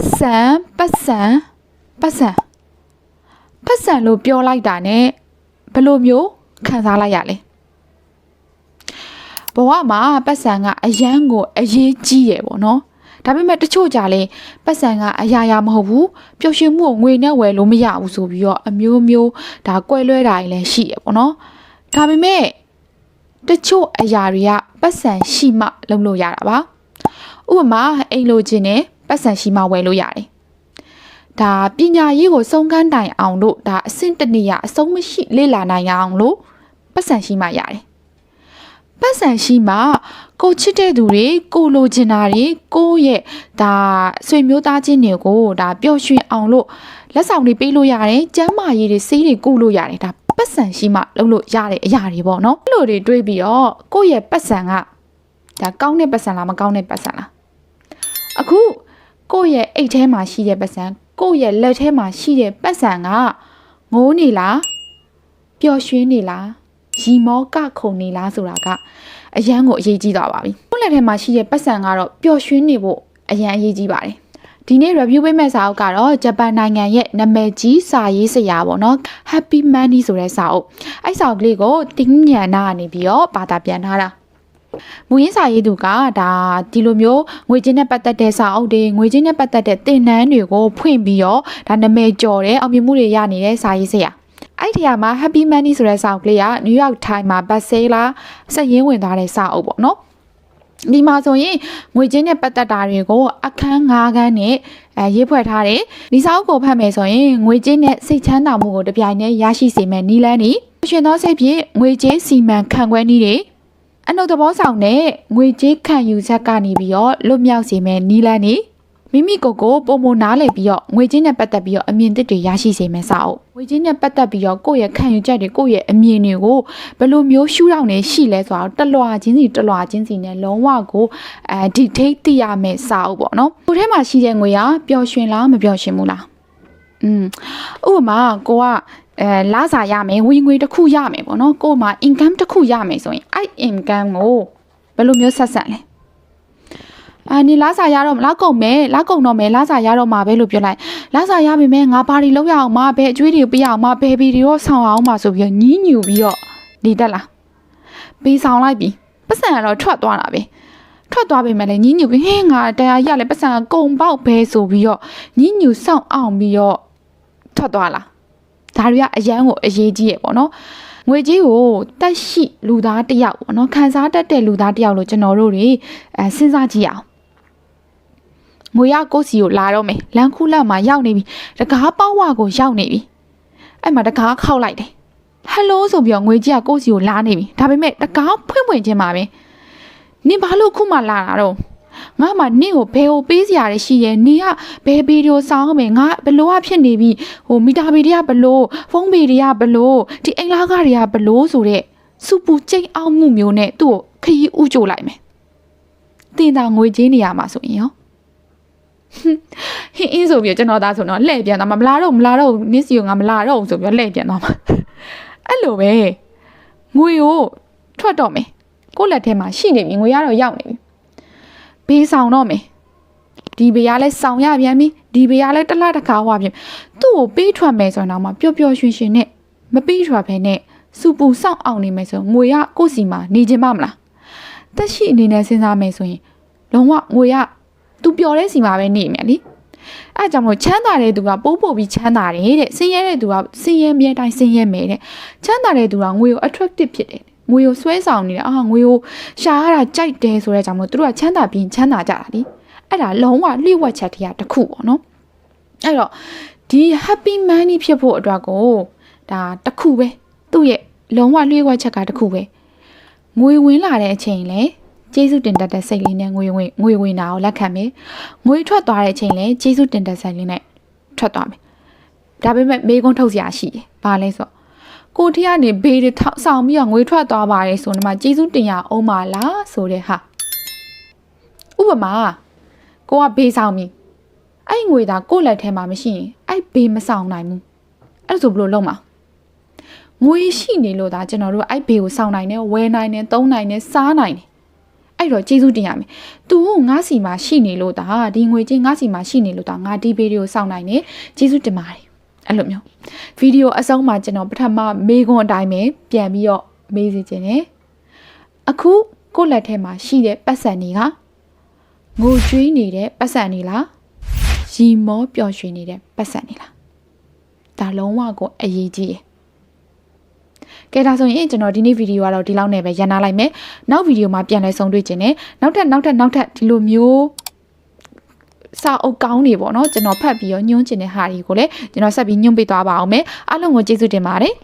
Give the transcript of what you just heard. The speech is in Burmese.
ပတ်စံပတ်စံပတ်စံပတ်စံလို့ပြောလိုက်တာ ਨੇ ဘယ်လိုမျိုးခံစားလိုက်ရလဲဘဝမှာပတ်စံကအယမ်းကိုအရေးကြီးရယ်ပေါ့နော်ဒါပေမဲ့တချို့ကြလဲပတ်စံကအရာရာမဟုတ်ဘူးပျော်ရွှင်မှုကိုငွေနဲ့ဝယ်လို့မရဘူးဆိုပြီးတော့အမျိုးမျိုးဒါကွဲလွဲတာတွေလည်းရှိရယ်ပေါ့နော်ဒါပေမဲ့တချို့အရာတွေကပတ်စံရှိမှလုပ်လို့ရတာပါဥပမာအိမ်လိုချင်တယ် ပတ်စံရှိမှဝယ်လို့ရတယ်ဒါပညာရေးကိုစုံကန်းတိုင်အောင်လို့ဒါအဆင့်တနေရအဆုံးမရှိလေ့လာနိုင်အောင်လို့ပတ်စံရှိမှရတယ်ပတ်စံရှိမှကိုချစ်တဲ့သူတွေကိုလိုချင်တာတွေကိုရဲ့ဒါဆွေမျိုးသားချင်းတွေကိုဒါပျော်ရွှင်အောင်လို့လက်ဆောင်တွေပေးလို့ရတယ်ကျမ်းမာရေးတွေဆေးတွေကုလို့ရတယ်ဒါပတ်စံရှိမှလုပ်လို့ရတဲ့အရာတွေပေါ့နော်အဲ့လိုတွေတွေးပြီးတော့ကိုယ့်ရဲ့ပတ်စံကဒါကောင်းတဲ့ပတ်စံလားမကောင်းတဲ့ပတ်စံလားအခု ကိုယ့်ရဲ့အိတ်ထဲမှာရှိတဲ့ပတ်စံကိုယ့်ရဲ့လက်ထဲမှာရှိတဲ့ပတ်စံကငိုးနေလားပျော်ရွှင်နေလားရီမောကခုန်နေလားဆိုတာကအရန်ကိုအရေးကြီးသွားပါပြီ။ကိုယ့်လက်ထဲမှာရှိတဲ့ပတ်စံကတော့ပျော်ရွှင်နေဖို့အရန်အရေးကြီးပါတယ်။ဒီနေ့ review ပေးမယ့်စာအုပ်ကတော့ဂျပန်နိုင်ငံရဲ့နာမည်ကြီးစာရေးဆရာပေါ့နော် Happy Money ဆိုတဲ့စာအုပ်အဲ့စာအုပ်ကလေးကိုတင်းညံနာကနေပြီးတော့ဘာသာပြန်ထားတာ မူရင်းစာရေးသူကဒါဒီလိုမျိုးငွေချင်းနဲ့ပတ်သက်တဲ့စာအုပ်တွေငွေချင်းနဲ့ပတ်သက်တဲ့သင်တန်းတွေကိုဖွင့်ပြီးတော့ဒါနာမည်ကျော်တဲ့အောင်မြင်မှုတွေရနေတဲ့စာရေးဆရာအဲ့ဒီမှာ Happy Money ဆိုတဲ့စာအုပ်ကလေးက New York Times မှာ bestseller ဆက်ရင်းဝင်သွားတဲ့စာအုပ်ပေါ့နော်ဒီမှာဆိုရင်ငွေချင်းနဲ့ပတ်သက်တာတွေကိုအခန်း၅ခန်းနဲ့အဲရေးဖွဲ့ထားတယ်။ဒီစာအုပ်ကိုဖတ်မယ်ဆိုရင်ငွေချင်းနဲ့စိတ်ချမ်းသာမှုကိုတပြိုင်တည်းရရှိစေမယ့်နည်းလမ်းတွေရှင်သောစိတ်ဖြင့်ငွေချင်းစီမံခန့်ခွဲနည်းတွေ အနှုတ်သဘောဆောင်တဲ့ငွေကြေးခံယူချက်ကနေပြီးတော့လွတ်မြောက်စေမယ့်နည်းလမ်းတွေမိမိကိုယ်ကိုပုံမနားလည်ပြီးတော့ငွေချင်းနဲ့ပတ်သက်ပြီးတော့အမြင်သစ်တွေရရှိစေမယ်စာအုပ်ငွေချင်းနဲ့ပတ်သက်ပြီးတော့ကိုယ့်ရဲ့ခံယူချက်တွေကိုယ့်ရဲ့အမြင်တွေကိုဘယ်လိုမျိုးရှုထောင့်နေရှိလဲဆိုတော့တလွာချင်းစီတလွာချင်းစီနဲ့လုံးဝကိုအဲဒီထိတ်သိရမယ်စာအုပ်ပေါ့နော်ကိုယ်ထဲမှာရှိတဲ့ငွေကပျော်ရွှင်လားမပျော်ရွှင်ဘူးလား อืมဥပမာကိုကအဲလစာရမယ်ဝင်ငွေတစ်ခုရမယ်ပေါ့နော်ကို့မှာ income တစ်ခုရမယ်ဆိုရင်အဲ့ income ကိုဘယ်လိုမျိုးဆက်ဆက်လဲအာနေလာစာရတော့လာကုန်မယ်လာကုန်တော့မယ်လာစာရတော့မှာပဲလို့ပြောလိုက်လာစာရပြီမဲ့ငါဘာတွေလောက်ရအောင်မဘဲအကျွေးတွေပြရအောင်မဘဲဘီတွေရောဆောင်းအောင်မဆိုပြီးတော့ညီးညူပြီးတော့နေတက်လာပေးဆောင်လိုက်ပြီပတ်စံကတော့ထွက်သွားတာပဲထွက်သွားပြီမဲ့လည်းညီးညူပြီးဟင်းငါတရားရလဲပတ်စံကကုံပေါက်ပဲဆိုပြီးတော့ညီးညူစောင့်အောင်ပြီးတော့ ထွက်သွားလာဒါတွေကအရန်ကိုအရေးကြီးရပေါ့နော်ငွေကြီးကိုတက်ရှိလူသားတယောက်ပေါ့နော်ခံစားတတ်တဲ့လူသားတယောက်လို့ကျွန်တော်တို့တွေအဲစဉ်းစားကြည့်အောင်ငွေရကိုစီကိုလာတော့မယ်လန်ခုလက်မှာရောက်နေပြီတကားပေါက်ဝကိုရောက်နေပြီအဲ့မှာတကားခောက်လိုက်တယ်ဟယ်လိုဆိုပြီးတော့ငွေကြီးကကိုစီကိုလာနေပြီဒါပေမဲ့တကားဖွင့်ဖွင့်ချင်းပါပဲနင်ဘာလို့ခုမှလာတာတော့ ငါမှနင့်ကိုဘယ်ကိုပေးစရာတွေရှိရဲ့နေကဘယ်ဗီဒီယိုစောင်းမယ်ငါဘလို့ကဖြစ်နေပြီဟိုမီတာဗီတွေကဘလို့ဖုန်းဗီတွေကဘလို့ဒီအိမ်လာကားတွေကဘလို့ဆိုတဲ့စူပူကျိတ်အောင်မှုမျိုးနဲ့သူ့ကိုခရီးဥကြိုလိုက်မယ်တင်တာငွေကြေးနေရမှာဆိုရင်ရောဟင်းအင်းဆိုပြီးကျွန်တော်သားဆိုတော့လှည့်ပြန်သွားမှာမလာတော့မလာတော့နစ်စီကိုငါမလာတော့ဆိုပြီးလှည့်ပြန်သွားမှာအဲ့လိုပဲငွေကိုထွက်တော့မယ်ကိုယ့်လက်ထဲမှာရှိနေပြီငွေရတော့ရောက်နေပြီ ဘေးဆောင်တော့မယ်ဒီဘေးကလည်းဆောင်ရပြန်ပြီဒီဘေးကလည်းတစ်လားတစ်ခါဟွာပြန်သူ့ကိုပေးထွက်မယ်ဆိုတော့မှပျော်ပျော်ရွှင်ရွှင်နဲ့မပေးထွက်ဘဲနဲ့စူပူစောင့်အောင်နေမယ်ဆိုငွေရကိုယ့်စီမှာနေခြင်းမမလားတက်ရှိအနေနဲ့စဉ်းစားမယ်ဆိုရင်လုံးဝငွေရသူပျော်တဲ့စီမှာပဲနေမြန်လीအဲကြောင့်မို့ချမ်းသာတဲ့သူကပိုးပို့ပြီးချမ်းသာတယ်တဲ့ဆင်းရဲတဲ့သူကဆင်းရဲမြဲတိုင်းဆင်းရဲမယ်တဲ့ချမ်းသာတဲ့သူကငွေကို attractive ဖြစ်တယ် ငွေကိုဆွဲဆောင်နေတာအာငွေကိုရှာရတာကြိုက်တယ်ဆိုတဲ့ကြောင့်မို့သူတို့ကချမ်းသာပြီးချမ်းသာကြတာလीအဲ့ဒါလုံးဝလျှို့ဝှက်ချက်တရားတစ်ခုပေါ့နော်အဲ့တော့ဒီ happy money ဖြစ်ဖို့အတွက်ကိုဒါတစ်ခုပဲသူ့ရဲ့လုံးဝလျှို့ဝှက်ချက်ကတစ်ခုပဲငွေဝင်လာတဲ့အချိန်လဲကျေးဇူးတင်တတ်တဲ့စိတ်လေးနဲ့ငွေဝင်ငွေဝင်တာကိုလက်ခံမယ်ငွေထွက်သွားတဲ့အချိန်လဲကျေးဇူးတင်တဲ့စိတ်လေးနဲ့ထွက်သွားမယ်ဒါပေမဲ့မေးခွန်းထုတ်စရာရှိတယ်ဘာလဲဆို ကိုထီကနေဘေးတွေထောက်ဆောင်ပြီးတော့ငွေထွက်သွားပါတယ်ဆိုတော့မှကျေးဇူးတင်ရအောင်ပါလားဆိုတဲ့ဟာဥပမာကိုကဘေးဆောင်ပြီအဲ့ငွေသာကို့လက်ထဲမှာမရှိရင်အဲ့ဘေးမဆောင်နိုင်ဘူးအဲ့ဒါဆိုဘယ်လိုလုပ်မှာငွေရှိနေလို့ဒါကျွန်တော်တို့အဲ့ဘေးကိုဆောင်နိုင်တယ်ဝယ်နိုင်တယ်သုံးနိုင်တယ်စားနိုင်တယ်အဲ့တော့ကျေးဇူးတင်ရမယ်။ तू ငါစီမှာရှိနေလို့ဒါဒီငွေချင်းငါစီမှာရှိနေလို့ဒါငါဒီဗီဒီယိုစောင့်နိုင်တယ်ကျေးဇူးတင်ပါတယ် အဲ့လိုမျိုးဗီဒီယိုအဆုံးမှာကျွန်တော်ပထမမေးခွန်းအတိုင်းပဲပြန်ပြီးတော့မေးစီခြင်းတယ်အခုကိုယ့်လက်ထဲမှာရှိတဲ့ပတ်စံတွေကငိုကြွေးနေတဲ့ပတ်စံတွေလားရီမောပျော်ရွှင်နေတဲ့ပတ်စံတွေလားဒါလုံးဝကိုအရေးကြီးတယ်ကဲဒါဆိုရင်ကျွန်တော်ဒီနေ့ဗီဒီယိုကတော့ဒီလောက်နဲ့ပဲရန်နာလိုက်မယ်။နောက်ဗီဒီယိုမှာပြန်လည်ဆုံတွေ့ခြင်းနဲ့နောက်ထပ်နောက်ထပ်နောက်ထပ်ဒီလိုမျိုး စာအုပ်ကောင်းတွေပေါ့နော်ကျွန်တော်ဖတ်ပြီးတော့ညွှန်းကျင်တဲ့ဟာတွေကိုလည်းကျွန်တော်ဆက်ပြီးညွှန်ပေးသွားပါအောင်မယ်အားလုံးကိုကျေးဇူးတင်ပါတယ်